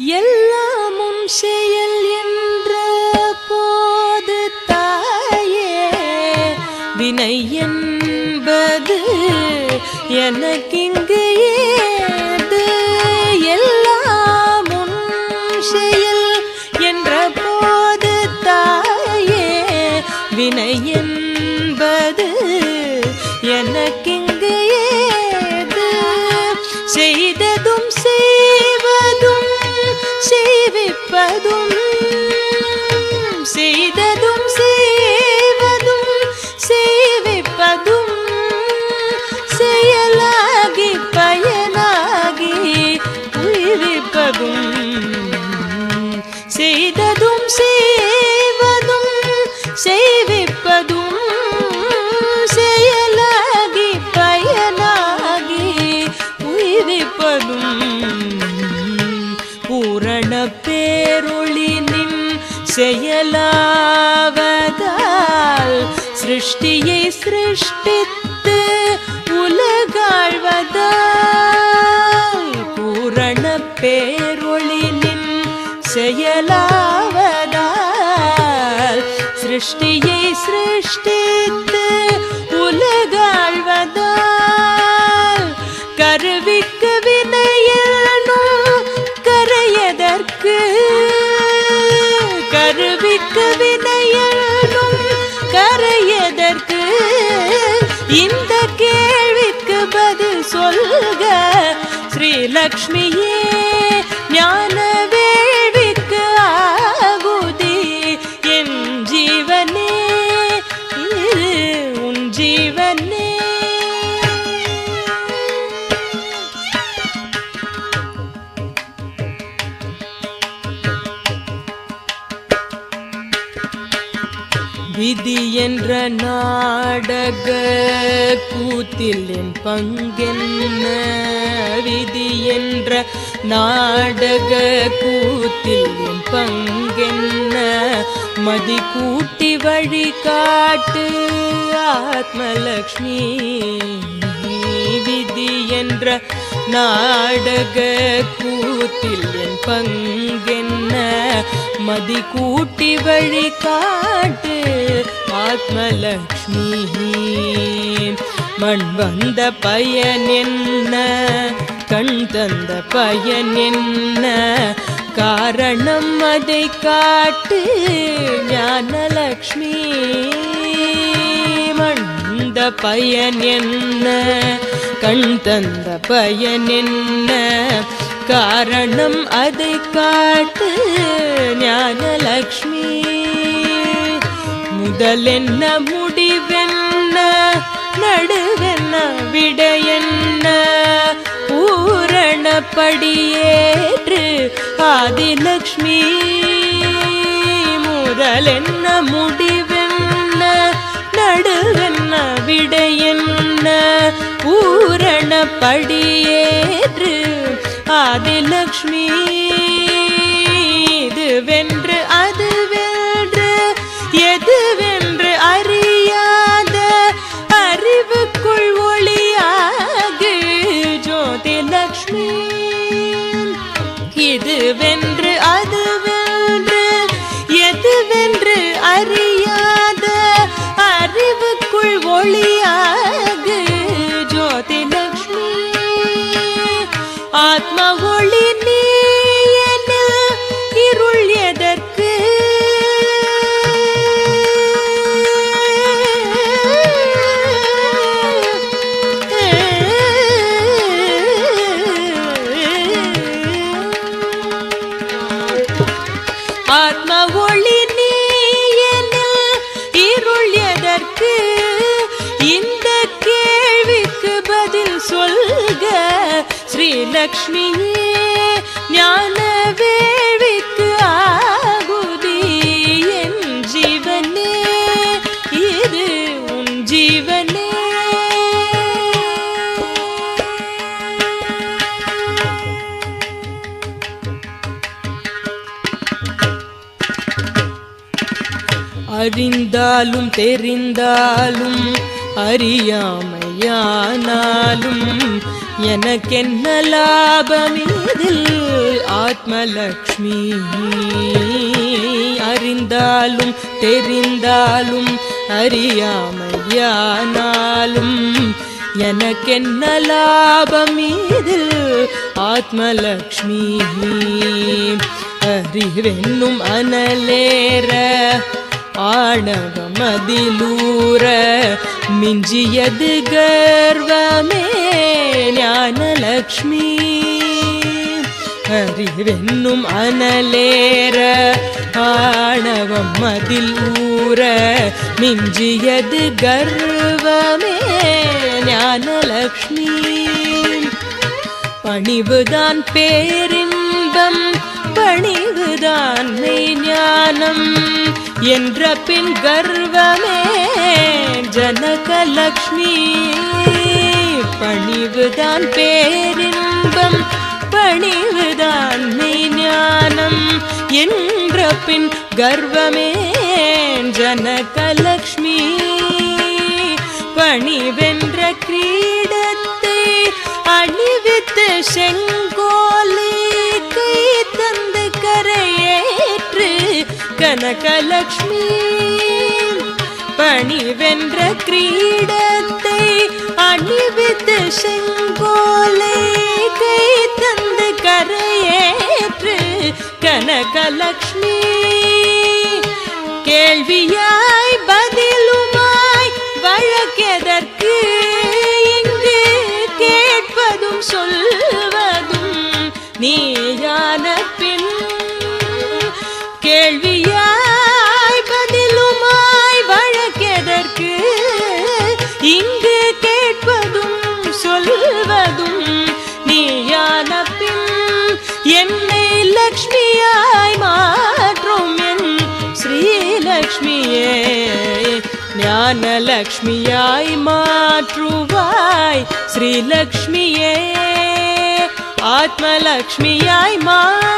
எல்லாம் உன் செயல் என்ற போது தாயே வினை என்பது எனக்கிங்கு ஏது? எல்லாம் உன் செயல் என்ற போது தாயே வினை செய்ததும் செய்ததும் செய்வதும் செய்விப்பதும் செயலாகி பயனாகி உயிர்விப்பதும். செய்ததும் செய்வதும் செய்விப்பதும் செயலாகி பயனாகி உயிர்விப்பதும். பூரணப்பே செயலாவதால் சிருஷ்டியை சிருஷ்டித்து உலகாழ்வதால் பூரண பேரொழிலின் செயலாவதால் சிருஷ்டியை சிருஷ்டித்து ஸ்ரீலக்ஷ்மியே விதி என்ற நாடக கூத்தில் என் பங்கென்ன? விதி என்ற நாடக கூத்தில் என் பங்கென்ன? மதி கூட்டி வழி காட்டு ஆத்மலக்ஷ்மி. விதி என்ற நாடக கூத்தில் என் பங்கென்ன? மதி கூட்டி வழி காட்டு ஆத்மலக்ஷ்மி மண் வந்த பயன் என்ன? கண் தந்த பயன் என்ன? காரணம் அதை காட்டு ஞானலக்ஷ்மி மண்ட பயன் என்ன? கண் தந்த பயன் என்ன? காரணம் அதை காட்டு ஞானலக்ஷ்மி முதலென்ன முடிவென்ன? நடுவென்ன விடையென்ன? பூரணப்படியேற்று ஆதிலக்ஷ்மி. முதலென்ன முடிவென்ன? நடுவென்ன விடையென்ன? பூரணப்படியேற்று ஆதிலக்ஷ்மி. இது வென்று அது வென்று எது வென்று அறியாத அறிவுக்குள் ஒளி ஆத்ம ஒளி நீ இருள் எதற்கு? இந்த கேள்விக்கு பதில் சொல்க. ஸ்ரீலக்ஷ்மியே. அறிந்தாலும் தெரிந்தாலும் அறியாமையானாலும் எனக்கென்ன லாபம் இதில் ஆத்மலக்ஷ்மி? அறிந்தாலும் தெரிந்தாலும் அறியாமையானாலும் எனக்கென்ன லாபம் இதில் ஆத்மலக்ஷ்மி? அறிவென்னும் அனலேற ஆணவமதிலூர மிஞ்சியது கர்வமே ஞானலக்ஷ்மி. அறிவென்னும் அனலேற ஆணவம் மதில் ஊற மிஞ்சியது கர்வமே ஞானலக்ஷ்மி. பணிவுதான் பேரின் என்ற பின் கர்வமே ஜனகலக்ஷ்மி. பணிவுதான் பேரின்பம் பணிவுதான் மெய் ஞானம் என்ற பின் கர்வமே ஜனகலக்ஷ்மி. பணிவென்ற கிரீ கனகலக்ஷ்மி பணிவென்ற கிரீடத்தை அணிவித்து செங்கோலை கை தந்து கரையேற்று கனகலக்ஷ்மி. கேள்வியா லக்ஷ்மியாய் மாற்றும் என் ஸ்ரீலக்ஷ்மியே. ஞானலக்ஷ்மியாய் மாற்றுவாய் ஸ்ரீலக்ஷ்மியே. ஆத்மலக்ஷ்மியாய் மா